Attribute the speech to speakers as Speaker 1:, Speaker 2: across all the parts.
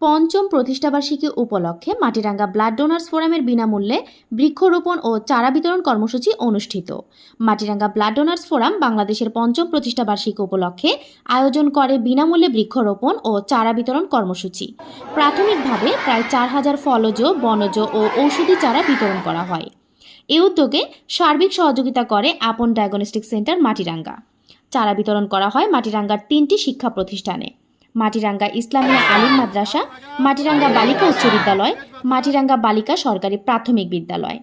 Speaker 1: পঞ্চম প্রতিষ্ঠাবার্ষিকী উপলক্ষে Matiranga blood donors ফোরামের বিনামূল্যে বৃক্ষরোপণ ও চারা বিতরণ কর্মসূচি অনুষ্ঠিত। মাটিরাঙ্গা ব্লাড ডোনার্স ফোরাম বাংলাদেশের পঞ্চম প্রতিষ্ঠাবার্ষিকী উপলক্ষে আয়োজন করে বিনামূল্যে বৃক্ষরোপণ ও চারা বিতরণ কর্মসূচি। প্রাথমিকভাবে প্রায় চার হাজার ফলজ, বনজ ও ঔষধি চারা বিতরণ করা হয়। এ উদ্যোগে সার্বিক সহযোগিতা করে আপন ডায়াগনস্টিক সেন্টার মাটিরাঙ্গা। চারা বিতরণ করা হয় মাটিরাঙ্গার তিনটি শিক্ষা প্রতিষ্ঠানে। মাটিরাঙ্গা ইসলামিয়া আলিম মাদ্রাসা মাটিরাঙ্গা বালিকা উচ্চ বিদ্যালয় মাটিরাঙ্গা বালিকা সরকারি প্রাথমিক বিদ্যালয়।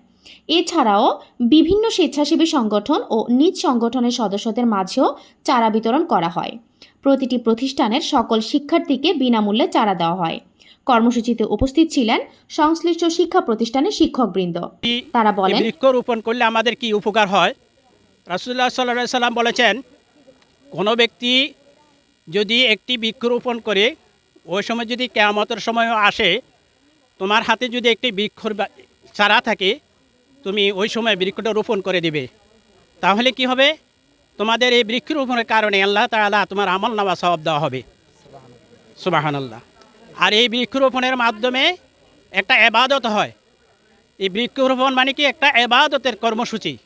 Speaker 1: এছাড়াও বিভিন্ন স্বেচ্ছাসেবী সংগঠন ও নিজ সংগঠনের সদস্যদের মাঝেও চারা বিতরণ করা হয়। প্রতিটি প্রতিষ্ঠানের সকল শিক্ষার্থীকে বিনামূল্যে চারা দেওয়া হয়। কর্মসূচিতে উপস্থিত ছিলেন সংশ্লিষ্ট শিক্ষা প্রতিষ্ঠানের শিক্ষকবৃন্দ। তারা বলেন
Speaker 2: বৃক্ষরোপণ করলে আমাদের কি উপকার হয়? রাসুল্লাহ সাল্লাহ সাল্লাম বলেছেন কোনো ব্যক্তি যদি একটি বৃক্ষরোপণ করে, ওই সময় যদি কেয়ামতের সময় আসে, তোমার হাতে যদি একটি বৃক্ষর চারা থাকে, তুমি ওই সময় বৃক্ষটা রোপণ করে দিবে। তাহলে কি হবে? তোমাদের এই বৃক্ষরোপণের কারণে আল্লাহ তাআলা তোমার আমল নামা সওয়াব দেওয়া হবে। সুবাহান আল্লাহ আর এই বৃক্ষরোপণের মাধ্যমে একটা এবাদত হয়। এই বৃক্ষরোপণ মানে কি? একটা এবাদতের কর্মসূচি।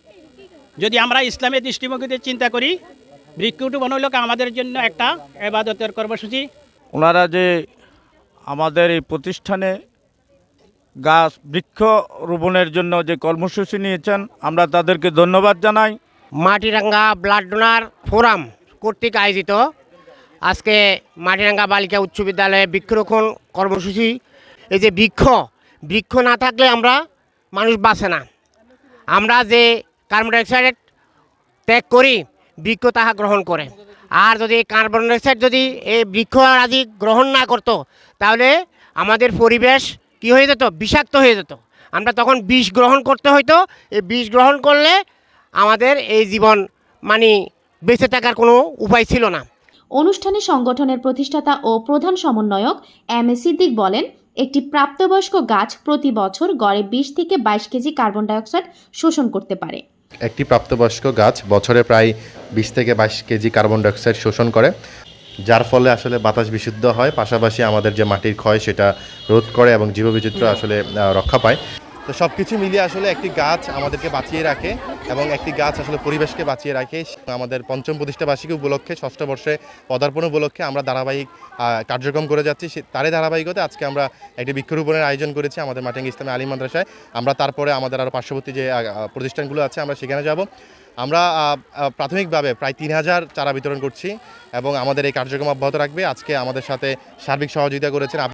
Speaker 2: যদি আমরা ইসলামের দৃষ্টিভঙ্গিতে চিন্তা করি বৃক্ষরোপণ হলো আমাদের জন্য একটা এবাদতের কর্মসূচি।
Speaker 3: ওনারা যে আমাদের এই প্রতিষ্ঠানে গাছ বৃক্ষ রোপণের জন্য যে কর্মসূচি নিয়েছেন আমরা তাদেরকে ধন্যবাদ জানাই।
Speaker 4: মাটিরাঙ্গা ব্লাড ডোনার ফোরাম কর্তৃক আয়োজিত। আজকে মাটিরাঙ্গা বালিকা উচ্চ বিদ্যালয়ে বৃক্ষরোপণ কর্মসূচি। এই যে বৃক্ষ বৃক্ষ না থাকলে আমরা মানুষ বাঁচে না। আমরা যে কার্বন ডাইঅক্সাইড ত্যাগ করি বৃক্ষ তাহা গ্রহণ করে। আর যদি কার্বন ডাইঅক্সাইড যদি এই বৃক্ষ আদি গ্রহণ না করতো, তাহলে আমাদের পরিবেশ কি হয়ে যেত? বিষাক্ত হয়ে যেত। আমরা তখন বিষ গ্রহণ করতে হইতো। এই বিষ গ্রহণ করলে আমাদের এই জীবন মানে বেঁচে থাকার কোনো উপায় ছিল না।
Speaker 1: অনুষ্ঠানে সংগঠনের প্রতিষ্ঠাতা ও প্রধান সমন্বয়ক এম এ সিদ্দিক বলেন, একটি প্রাপ্তবয়স্ক গাছ প্রতি বছর গড়ে বিশ থেকে বাইশ কেজি কার্বন ডাইঅক্সাইড শোষণ করতে পারে।
Speaker 5: একটি প্রাপ্তবয়স্ক গাছ বছরে প্রায় বিশ থেকে বাইশ কেজি কার্বন ডাইঅক্সাইড শোষণ করে যার ফলে আসলে বাতাস বিশুদ্ধ হয় পাশাপাশি আমাদের যে মাটির ক্ষয় সেটা রোধ করে এবং জীববিচিত্র আসলে রক্ষা পায়। তো সব কিছু মিলিয়ে আসলে একটি গাছ আমাদেরকে বাঁচিয়ে রাখে এবং একটি গাছ আসলে পরিবেশকে বাঁচিয়ে রাখে। আমাদের পঞ্চম প্রতিষ্ঠাবার্ষিকী উপলক্ষে, ষষ্ঠ বর্ষে পদার্পণ উপলক্ষে আমরা ধারাবাহিক কার্যক্রম করে যাচ্ছি। তারই ধারাবাহিকতা আজকে আমরা একটি বৃক্ষরোপণের আয়োজন করেছি আমাদের মাটিং ইসলামী আলী মাদ্রাসায়। আমরা তারপরে আমাদের আরও পার্শ্ববর্তী যে প্রতিষ্ঠানগুলো আছে, আমরা সেখানে যাব। আমরা প্রাথমিকভাবে প্রায় তিন হাজার চারা বিতরণ করছি এবং আমাদের এই কার্যক্রম অব্যাহত রাখবে। আজকে আমাদের সাথে সার্বিক সহযোগিতা করেছেন